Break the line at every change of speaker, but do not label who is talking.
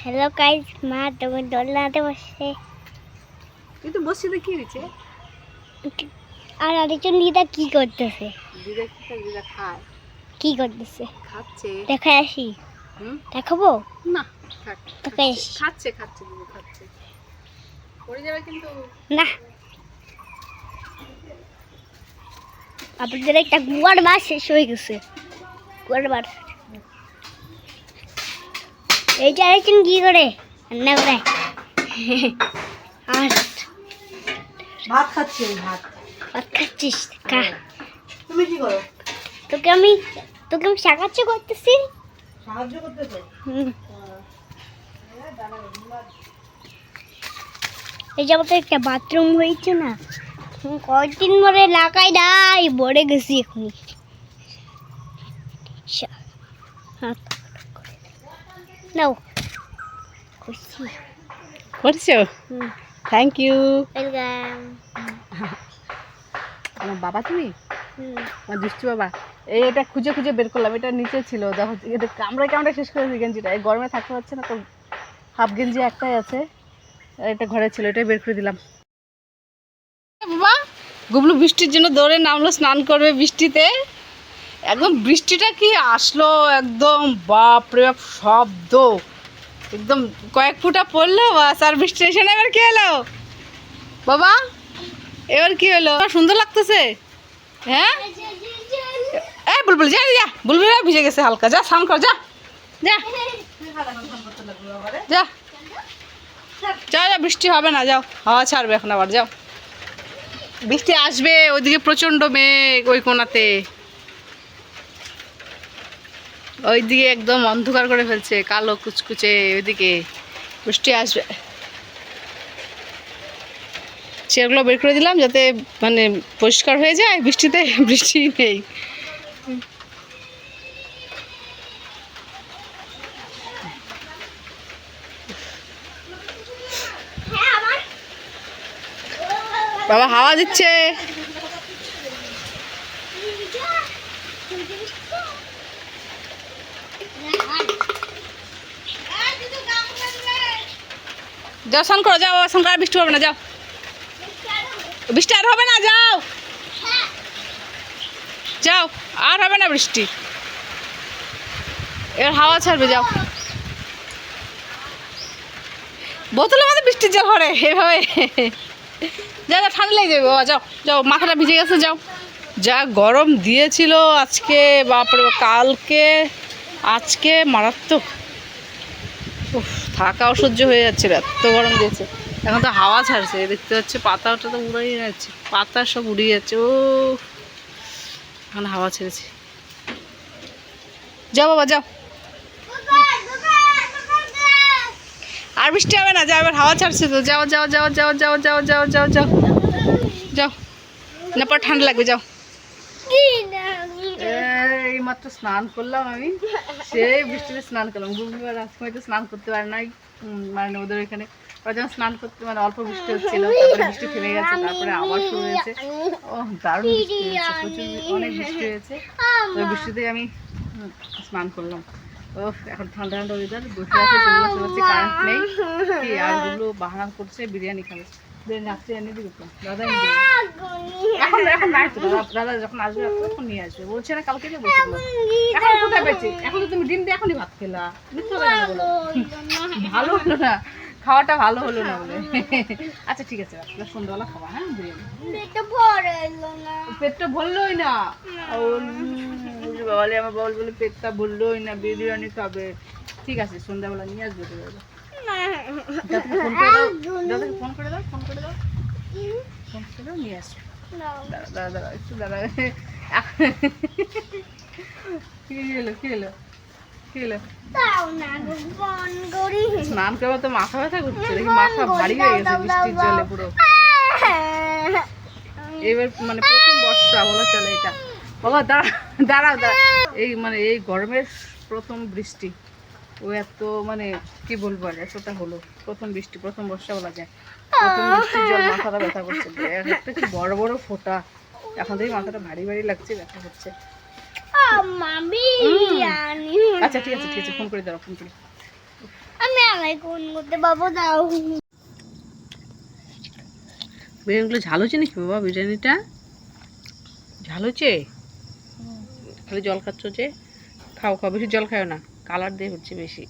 Hello guys মা তোমার দোলনাতে বসে
তুই তো বসছি তো কি হয়েছে?
আর আরেকজন দিদা কি করতেছে?
দিদা কি করে দিদা খায়।
কি করতেছে?
খাচ্ছে।
দেখে আসি। দেখাবো?
না খাচ্ছে খাচ্ছে দিদি খাচ্ছে। পড়ে যাবে কিন্তু।
না। আপনাদের একটা গুয়ার মাছ শেষ হয়ে গেছে। গুয়ার মাছ। এই যে আরেকজন কি করে? রান্না করে। আর
ভাত খাচ্ছে ভাত।
ভাত খাচ্ছিস? খা।
তুমি কি করো?
তোকে আমি তোকে আমি সাহায্য করতেছি।
সাহায্য করতে তো
এই যে আমাদের একটা বাথরুম হয়েছে না কয়েকদিন ধরে লাগাই নাই বড়ে গেছি এখন নাও খুশি
করছ
হুম
থ্যাংক ইউ
ওয়েলকাম
আমার বাবা তুমি? আমার দুষ্টু বাবা। এই এটা খুঁজে খুঁজে বের করলাম এটা নিচে ছিল। দেখো এটা কামড়ে কামড়ে শেষ করেছি গেঞ্জিটা। এই গরমে থাকতে পারছে না তো হাফ গেঞ্জি একটাই আছে। এটা ঘরে ছিল এটাই বের করে দিলাম। বাবা গুবলু বৃষ্টির জন্য দৌড়ে নামলো স্নান করবে বৃষ্টিতে। একদম বৃষ্টিটা কি আসলো? একদম বাপরে বাপ, শব্দ। একদম কয়েক ফুটা পড়ল, বাস, আর বৃষ্টি এসে না, এবার কি এলো বাবা, এবার কি হলো? সুন্দর লাগতেছে? হ্যাঁ? এ, বুলবুল, যা যা বুলবুল ভিজে গেছে হালকা। যা স্নান কর, যা যা। যা। যাও যা বৃষ্টি হবে না, যাও। হাওয়া ছাড়বে এখন আবার, যাও। বৃষ্টি আসবে, ওইদিকে প্রচণ্ড মেঘ ওই কোনাতে ওইদিকে একদম অন্ধকার করে ফেলছে, কালো কুচকুচে ওইদিকে বৃষ্টি আসবে। চেয়ারগুলো বের করে দিলাম যাতে মানে পরিষ্কার হয়ে যায়, বৃষ্টিতে বৃষ্টি নেই। বাবা হাওয়া দিচ্ছে। যাও স্নান করো যাও স্নান করো, আর বৃষ্টি হবে না যাও। বৃষ্টি আর হবে না যাও। যাও আর হবে না বৃষ্টি। এবার হাওয়া ছাড়বে যাও। বোতলের মধ্যে বৃষ্টির জল ভরে এভাবে। যা যা ঠান্ডা লেগে যাবে যাও যাও মাথাটা ভিজে গেছে যাও। যা গরম দিয়েছিল আজকে বাপরে কালকে আজকে মারাত্মক। থাকা অসহ্য হয়ে যাচ্ছে এত গরম দিয়েছে। এখন তো হাওয়া ছাড়ছে দেখতে পাচ্ছি পাতাটা তো উড়াই যাচ্ছে, পাতা সব উড়ে যাচ্ছে, ও। এখন হাওয়া ছেড়েছে। যাও বাবা, যাও। আর বৃষ্টি হবে না, যাও, এবার হাওয়া ছাড়ছে তো, যাও যাও যাও যাও যাও যাও যাও যাও যাও যাও। না, পর ঠান্ডা লাগবে, যাও। এই মাত্র স্নান করলাম আমি। সেই বৃষ্টিতে স্নান করলাম। গুগলি আর রাজকুমারী তো স্নান করতে পারে নাই। মানে ওদের এখানে। ওরা যখন স্নান করতে মানে অল্প বৃষ্টি হচ্ছিল, তারপরে বৃষ্টি থেমে গেছে, তারপরে আবার শুরু হয়েছে। ও দারুণ বৃষ্টি হয়েছে, প্রচুর অনেক বৃষ্টি হয়েছে। ওই বৃষ্টিতে আমি স্নান করলাম। ও এখন ঠান্ডা ঠান্ডা ওয়েদার বসে আছে সেগুলো হচ্ছে কারেন্ট নেই। কি আর ওগুলো বাহানা করছে বিরিয়ানি খাবে। বিরিয়ানি রাত্রে এনে দিবে তো। দাদা এখন এখন নাই তো দাদা যখন আসবে তখন নিয়ে আসবে। বলছে না কালকে দিয়ে বলছিল এখন কোথায় বেঁচে এখন তো তুমি ডিম দিয়ে এখনই ভাত খেলা। মিথ্যা বলো। ভালো হলো না। খাওয়াটা ভালো হলো না বলে। আচ্ছা ঠিক আছে রাত্রে সন্ধ্যাবেলা খাওয়া হ্যাঁ বিরিয়ানি। পেটটা ভরলোই না। ও, উম, বাবালে আমার বাবল বলে পেটটা ভরলোই না বিরিয়ানি খাবে। ঠিক আছে সন্ধ্যাবেলা নিয়ে আসবে তো দাদা। ফোন করে দাও। দাদাকে ফোন করে দাও ফোন করে দাও। ফোন করে দাও নিয়ে আসবে দাঁড়া দাঁড়া দাঁড়া একটু দাঁড়া। কি হলো কি হলো কি হলো? স্নান করব তো মাথা ব্যথা করছে দেখি মাথা ভারী হয়ে গেছে বৃষ্টির জলে পুরো। এবার মানে প্রথম বর্ষা বলা চলে এটা। বাবা দাঁড়া দাঁড়াও দাঁড়া এই মানে এই গরমের প্রথম বৃষ্টি। ও এত মানে কি বলব আর এতটা হলো। প্রথম বৃষ্টি প্রথম বর্ষা বলা যায়। প্রথম বৃষ্টির জল মাথাটা ব্যথা করছে। একটা কি বড় বড় ফোঁটা। এখন থেকে মাথাটা ভারী ভারী লাগছে ব্যথা হচ্ছে আচ্ছা ঠিক আছে ঠিক আছে ফোন করে দাও ফোন করে।
আমি আলাই কোন করতে বাবু দাও।
বিরিয়ানিগুলো ঝাল হচ্ছে নাকি বাবা বিরিয়ানিটা? ঝাল হচ্ছে? খালি জল খাচ্ছ যে খাও খাও। বেশি জল খাও না কালার দিয়ে হচ্ছে বেশি।